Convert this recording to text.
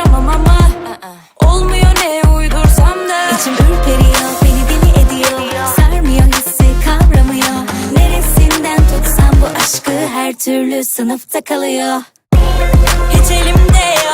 Açamam ama Olmuyor ne uydursam da. İçim ürperiyor, beni deli ediyor. Sarmıyor hissi, kavramıyor. Neresinden tutsam bu aşkı her türlü sınıfta kalıyor. Hiç elimde yok,